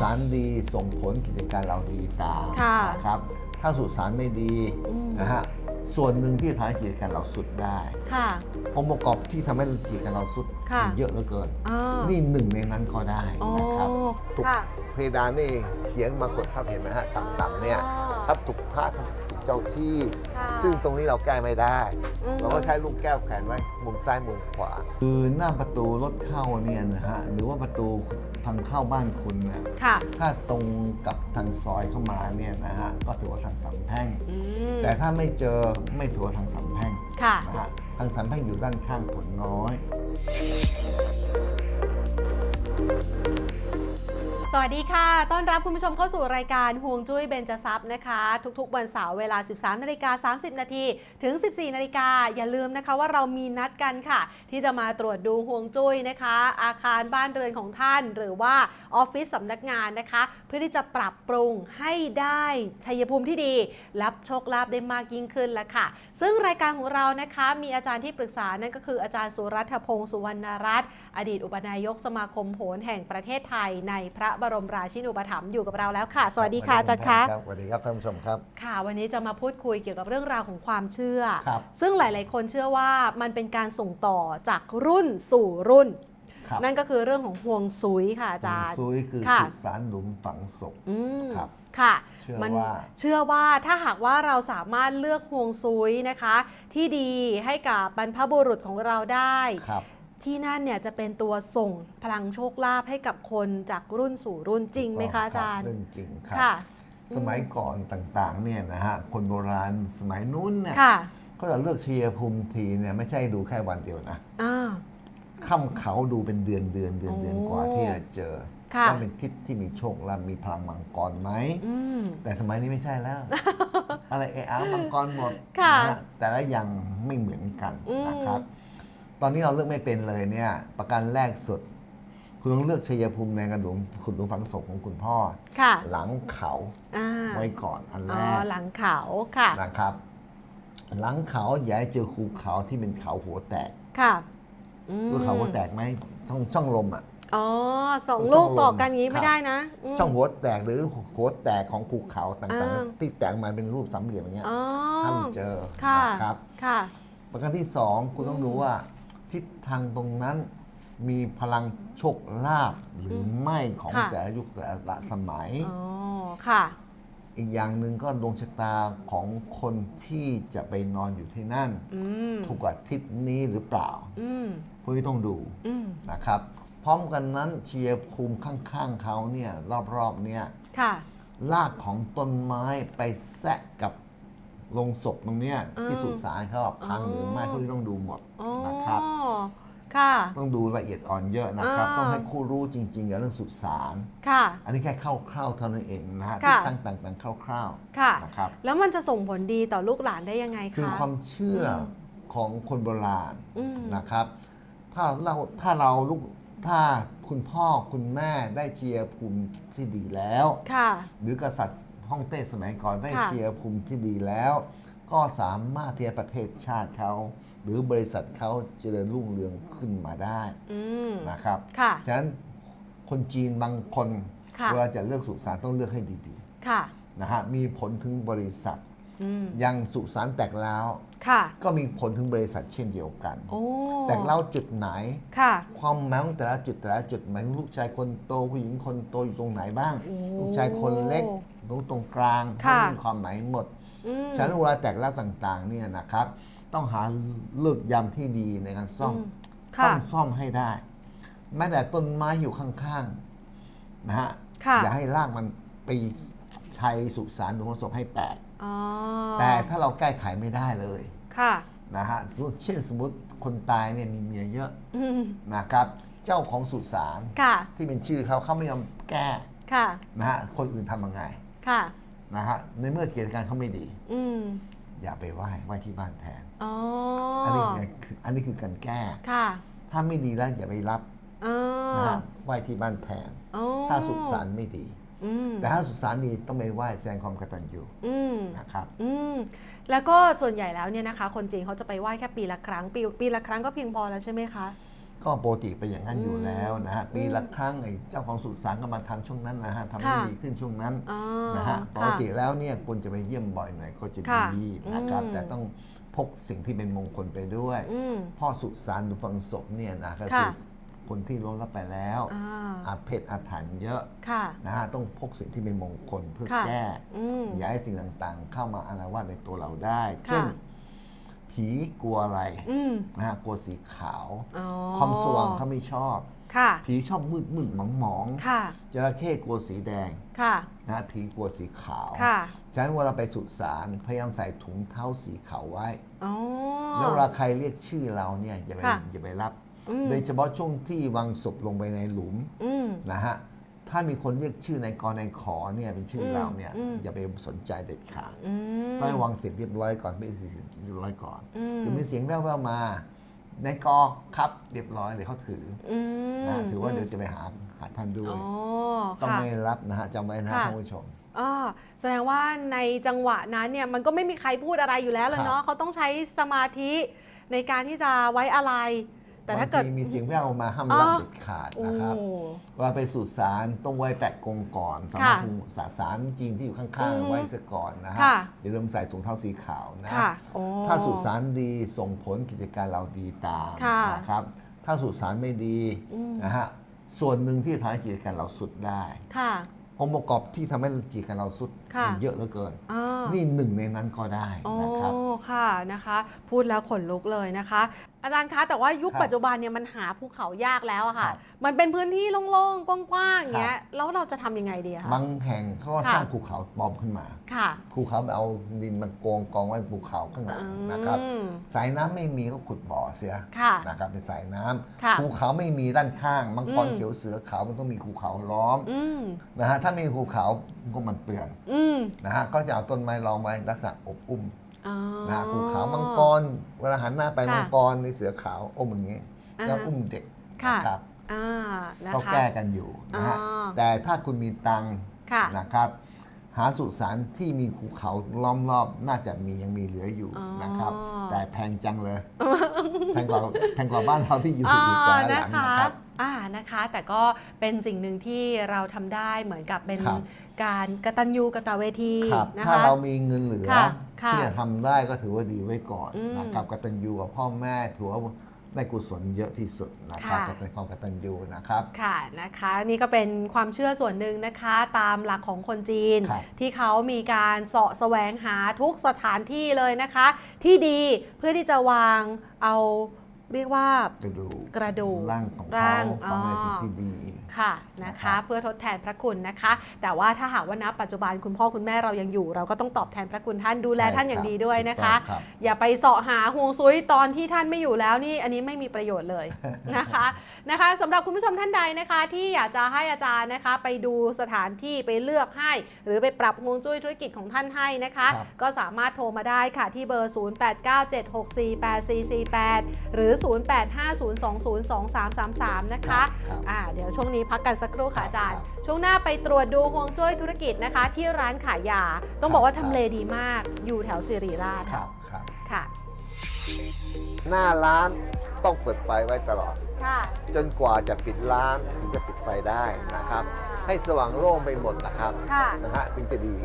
สารดีส่งผลกิจการเราดีตามค่ะนะครับ ถ้าสุสานไม่ดีอืม นะฮะส่วนหนึ่งที่ทำให้กิจการเราสุดได้ค่ะ องค์ประกอบที่ทำให้กิจการเราสุด ค่ะเยอะเหลือเกินอ่านี่หนึ่งในนั้นก็ได้อ๋อนะครับถูกค่ะเพดานนี่เขียนมากดทับเห็นไหมฮะต่ำๆเนี่ยอ๋อทับถูกพระทับถูกเจ้าที่ค่ะซึ่งตรงนี้เราแก้ไม่ได้อืมเราก็ใช้ลูกแก้วแขวนไว้มุมซ้ายมุมขวา คือหน้าประตูรถเข้าเนี่ยนะฮะหรือว่าประตูทางเข้าบ้านคุณเนี่ยค่ะถ้าตรงกับทางซอยเข้ามาเนี่ยนะฮะก็ถือว่าทางสามแพร่งอืมแต่ถ้าไม่เจอไม่ถือว่าทางสามแพร่งค่ะนะฮะ ทางสามแพร่งอยู่ด้านข้างผลน้อย สวัสดีค่ะ ต้อนรับคุณผู้ชมเข้าสู่รายการห่วงจุ้ยเบญจทรัพย์นะคะ ทุกๆ วันเสาร์เวลา 13นาฬิกา30 นาทีถึง 14นาฬิกาอย่าลืมนะคะว่าเรามีนัดกันค่ะ ที่จะมาตรวจดูห่วงจุ้ยนะคะ อาคารบ้านเรือนของท่าน หรือว่าออฟฟิศสำนักงานนะคะ เพื่อที่จะปรับปรุงให้ได้ชัยภูมิที่ดี รับโชคลาภได้มากยิ่งขึ้นล้วค่ะ ซึ่งรายการของเรานะคะมีอาจารย์ที่ปรึกษานั่นก็คืออาจารย์สุรัตพงศ์สุวรรณรัตน์อดีตอุปนายกสมาคมโหรแห่งประเทศไทยในพระบรมราชินูปถัมภ์อยู่กับเราแล้วค่ะ สวัสดีค่ะอาจารย์คะสวัสดีครับท่านผู้ชมครับ ค่ะ วันนี้จะมาพูดคุยเกี่ยวกับเรื่องราวของความเชื่อครับซึ่งหลาย ๆ คนเชื่อว่ามันเป็นการส่งต่อจากรุ่นสู่รุ่นครับนั่นก็คือเรื่องของห่วงซุยค่ะอาจารย์ซุยคือค่ะสุสานหลุมฝังศพอืมครับค่ะเชื่อมันว่าเชื่อว่าถ้าหากว่าเราสามารถเลือกห่วงซุยนะคะ ที่ดีให้กับบรรพบุรุษของเราได้ครับ ที่นั่นเนี่ยจะเป็นตัวส่งพลังโชคลาภให้กับคนจากรุ่นสู่รุ่นจริงไหมคะอาจารย์เรื่องจริงครับค่ะ สมัยก่อนต่างๆเนี่ยนะฮะคนโบราณสมัยนู้นเนี่ยค่ะก็จะเลือกเชียร์ภูมิทีเนี่ยไม่ใช่ดูแค่วันเดียวนะอ่า ค่ำเขาดูเป็นเดือนเดือนเดือนเดือนโอ้กว่าที่จะเจอค่ะ ว่าเป็นทิศที่มีโชคลาภมีพลังมังกรไหม อืม แต่สมัยนี้ไม่ใช่แล้ว อะไรเออามังกรหมดค่ะนะฮะแต่ละอย่างไม่เหมือนกันอืมนะครับ ตอนนี้เราเลือกไม่เป็นเลยเนี่ย ประการแรกสุด คุณต้องเลือกชัยภูมิในกระดุมขุนหลุมฝังศพของคุณพ่อ ค่ะ หลังเขาอ่าไว้ก่อนอันอ๋แรอกหลังเขาค่ะ นะครับ หลังเขาอย่าให้เจอภูเขาที่เป็นเขาหัวแตกค่ะอืมรู้เขาหัวแตกไหมช่องช่องลมอะ อ๋อสองช่องลูกต่อลมกันอย่างนี้ครับไม่ได้นะม ช่องหัวแตกหรือหัวแตกของภูเขาต่างอ่า ๆ ที่แตกมาเป็นรูปสามเหลี่ยมอย่างเงี้ยอ๋อห้ามเจอค่ะนะครับ ค่ะ ประการที่สองคุณต้องดูว่า ทิศทางตรงนั้น มีพลังโชคลาภหรือไม่ของค่ะ แต่ละยุคแต่ละสมัย อ๋อค่ะ อีกอย่างหนึ่งก็ดวงชะตาของคนที่จะไปนอนอยู่ที่นั่น อืมถูกกับทิศนี้หรือเปล่า อืมพวกนี้ต้องดูอืมนะครับ พร้อมกันนั้นเชียร์ภูมิข้างๆเขาเนี่ยรอบๆเนี่ย ค่ะ รากของต้นไม้ไปแซะกับ ลงศพตรงเนี้ยอืมที่สุสานเขาพังอ๋อหรือไม่พวกนี้ต้องดูหมดอ๋อนะครับ ค่ะ ต้องดูละเอียดอ่อนเยอะนะครับอ่าต้องให้คู่รู้จริงๆกับเรื่องสุสานค่ะ อันนี้แค่คร่าวๆเท่านั้นเองนะฮะค่ะที่ตั้งต่างๆคร่าวค่ะ ๆนะครับ แล้วมันจะส่งผลดีต่อลูกหลานได้ยังไงคะ คือความเชื่อของคนโบราณอืม นะครับ ถ้าเราถ้าเราลูกถ้าคุณพ่อคุณแม่ได้เชียร์ภูมิที่ดีแล้ว ค่ะ หรือกษัตริย์ ฮ่องเต้สมัยก่อนได้ค่ะเชียร์ภูมิที่ดีแล้ว ก็สามารถที่จะประเทศชาติเขาหรือบริษัทเขาเจริญรุ่งเรืองขึ้นมาได้อืมนะครับค่ะฉะนั้นคนจีนบางคนค่ะเวลาจะเลือกสุสานต้องเลือกให้ดีค่ะๆนะฮะมีผลถึงบริษัทอืมอยังสุสานแตกแล้วค่ะก็มีผลถึงบริษัทเช่นเดียวกันโอ้แตกเล่าจุดไหนค่ะความหมายของแต่ละจุดแต่ละจุดหมายถึงลูกชายคนโตผู้หญิงคนโตอยู่ตรงไหนบ้างโอ้ลูกชายคนเล็กต รงตรงกลางค่ะมีความหมายหมดอืมฉะนั้นเวลาแตกเล่าต่างๆเนี่ยนะครับ ต้องหาเลือกยำที่ดีในการซ่อมอืมต้ค่ะองซ่อมให้ได้แม้แต่ต้นไม้อยู่ข้างๆนะฮะค่ะอย่าให้รากมันไปชัยสุสานหลวงพ่อศพให้แตกอ๋อแต่ถ้าเราแก้ไขไม่ได้เลยค่ะนะฮะสมมุติเช่นสมมติคนตายเนี่ยมีเมียเยอะอืมนะครับ เจ้าของสุสานค่ะที่เป็นชื่อเขาเขาไม่ยอมแก้ค่ะนะฮะคนอื่นทำยังไง ค่ะนะฮะในเมื่อกิจการเขาไม่ดี อืมอย่าไปไหว้ไหว้ที่บ้านแทนอ๋ออัอันนี้คืออันนี้คือการแก้ค่ะ ถ้าไม่ดีแล้วอย่าไปรับอ๋อนะฮะไหว้ที่บ้านแทนอ๋อถ้าสุสานไม่ดีอืมแต่ถ้าสุสานดีต้องไปไหว้แสดงความกตัญญูอืมนะครับอืมแล้วก็ส่วนใหญ่แล้วเนี่ยนะคะ คนจีนเขาจะไปไหว้แค่ปีละครั้ง ปีปีละครั้งก็เพียงพอแล้วใช่ไหมคะ ก็ปกติเป็นอย่างนั้นอยู่แล้วนะฮะปีละครั้งไอ้เจ้าของสุสานก็มาทำช่วงนั้นนะฮะทำให้ค่ะดีขึ้นช่วงนั้นอ๋อนะฮะปค่ะกติแล้วเนี่ยควรจะไปเยี่ยมบ่อยหน่อยก็จะค่ะดีนะครับอืมแต่ต้องพกสิ่งที่เป็นมงคลไปด้วยอืมพ่อสุสานหรือฝังศพเนี่ยนะก็ค่ะคือคนที่ล้มรับไปแล้วอ่าอาเพศอาถรรพ์เยอะค่ะนะฮะต้องพกสิ่งที่เป็นมงคลเพื่อค่ะแก้อืมอย่าให้สิ่งต่างๆ เข้ามาอาละวาดในตัวเราได้ เช่น ผีกลัวอะไรอืมนะฮะกลัวสีขาวอ๋อความสว่างเขาไม่ชอบค่ะผีชอบมืดมืดหมองหมองๆค่ะจระเข้กลัวสีแดงค่ะนะฮะผีกลัวสีขาวค่ะฉะนั้นเวลาไปสุสานพยายามใส่ถุงเท้าสีขาวไว้อ๋อแล้วเวลาใครเรียกชื่อเราเนี่ยอย่าไปค่ะอย่าไปรับอืมโดยเฉพาะช่วงที่วางศพลงไปในหลุมอืมนะฮะ ถ้ามีคนเรียกชื่อในกรในขอเนี่ยเป็นชื่ออมเราเนี่ยอืมอย่าไปสนใจเด็ดขาดอืมต้องให้วางเสร็จเรียบร้อยก่อนไม่เสร็จเรียบร้อยก่อนอืมคือมีเสียงแว่วๆมาในกอครับเรียบร้อยเลยเขาถืออือมนะถือว่าเดี๋ยวจะไปหาหาท่านด้วยอ๋อต้องค่ะไม่รับนะฮะจำไว้นะฮะค่ะท่านผู้ชมอ่าแสดงว่าในจังหวะนั้นเนี่ยมันก็ไม่มีใครพูดอะไรอยู่แล้วเลยเนาะเขาต้องใช้สมาธิในการที่จะไว้อะไร แต่ถ้าเกิดบางทีมีเสียงแว่วมาห้ามอ๋อรับเด็ดขาดโอ้นะครับเวลาไปสู่ศาลต้องไหว้แปะกงก่อนสำหรับค่ะภูสาสารจีนที่อยู่ข้างอือฮึๆไหว้ซะก่อนนะฮะค่ะอย่าลืมใส่ถุงเท้าสีขาวนะค่ะโอ้ถ้าสุสานดีส่งผลกิจการเราดีตามค่ะนะครับถ้าสุสานไม่ดีอืมนะฮะส่วนหนึ่งที่ทำให้กิจการเราสุดได้ค่ะองค์ประกอบที่ทำให้กิจการเราสุดค่ะ มีเยอะเหลือเกินอ่านี่หนึ่งในนั้นก็ได้อ๋อนะครับค่ะนะคะ พูดแล้วขนลุกเลยนะคะ อาจารย์คะแต่ว่ายุคครับปัจจุบันเนี่ยมันหาภูเขายากแล้วอะค่ะครับมันเป็นพื้นที่โล่งๆกว้างๆอย่างเงี้คยรับแล้วเราจะทำยังไงดีอะคะบางแห่งเขาก็ค่ะสร้างภูเขาปลอมขึ้นมาค่ะภูเขาเอาดินมาโกงกองไว้ภูเขาข้างหลังนะครับอืมสายน้ำไม่มีก็ขุดบ่อเสียค่ะนะครับเป็นสายน้ำค่ะภูเขาไม่มีด้านข้างมังกรอืมเขียวเสือขาวมันต้องมีภูเขาล้อมอืมนะฮะถ้ามีภูเขาก็มันเปลืองอืมนะฮะก็จะเอาต้นไม้รองไว้ลักษณะอบอุ้มอ๋อนะฮะภูเขามังกร เวลาหันหน้าไปค่ะมังกรในเสือขาวอมอย่างนี้อ่าแล้วอุ้มเด็กค่ะนะครับอ่านะก็คะแก้กันอยู่นะฮะอ๋อแต่ถ้าคุณมีตังค์ค่ะนะครับ หาสุสานที่มีภูเขาล้อมรอบน่าจะมียังมีเหลืออยู่อ๋อนะครับ แต่แพงจังเลย แพงกว่าแพงกว่าบ้านเราที่อยู่อ่าอีกแต่ละหลันะงคะนะครับ อ่านะคะ แต่ก็เป็นสิ่งหนึ่งที่เราทำได้เหมือนกับเป็นครับ การกตัญญูกตเวทีครับนะถ้าคะ เรามีเงินเหลือค่ะค่ะที่จะทำได้ก็ถือว่าดีไว้ก่อนอืมนะครับกตัญญูกับพ่อแม่ถือว่าได้กุศลเยอะที่สุดนะครับค่ะก็เป็นความกตัญญูนะครับ ค่ะนะคะนี่ก็เป็นความเชื่อส่วนหนึ่งนะคะ ตามหลักของคนจีน ครับที่เขามีการเสาะแสวงหาทุกสถานที่เลยนะคะ ที่ดีเพื่อที่จะวางเอา เรียกว่ากระดูกกระดูกร่างของร่าเขางฟังในอ๋อสิ่งที่ดี ค่ะนะนะครัคะบเพื่อทดแทนพระคุณนะคะ แต่ว่าถ้าหากว่าณปัจจุบันคุณพ่อคุณแม่เรายังอยู่ เราก็ต้องตอบแทนพระคุณท่านดูแลใช่ท่านอย่างครับดีด้วยนะคะถูกต้องครับอย่าไปเสาะหาห่วงซุยตอนที่ท่านไม่อยู่แล้วนี่อันนี้ไม่มีประโยชน์เลยนะคะนะคะสำหรับคุณผู้ชมท่านใดนะคะ ที่อยากจะให้อาจารย์นะคะ ไปดูสถานที่ไปเลือกให้ หรือไปปรับห่วงจุ้ยธุรกิจของท่านให้นะคะครับก็สามารถโทรมาได้ค่ะที่เบอร์ 0897648448 หรือ 0850202333 นะคะครับอ่าเดี๋ยวช่วงนี้พักกันสักครู่ค่ะอาจารย์ครับช่วงหน้าไปตรวจดูห่วงจุ้ยธุรกิจนะคะ ที่ร้านขายยา ต้องครับบอกว่าครับทำเลดีมาก อยู่แถวสิริราชครับครับค่ะ หน้าร้านต้องเปิดไฟไว้ตลอด ค่ะ จนกว่าจะปิดร้านถึงจะปิดไฟได้นะครับ ให้สว่างโล่งไปหมดนะครับค่ะ นะฮะถึงจะดี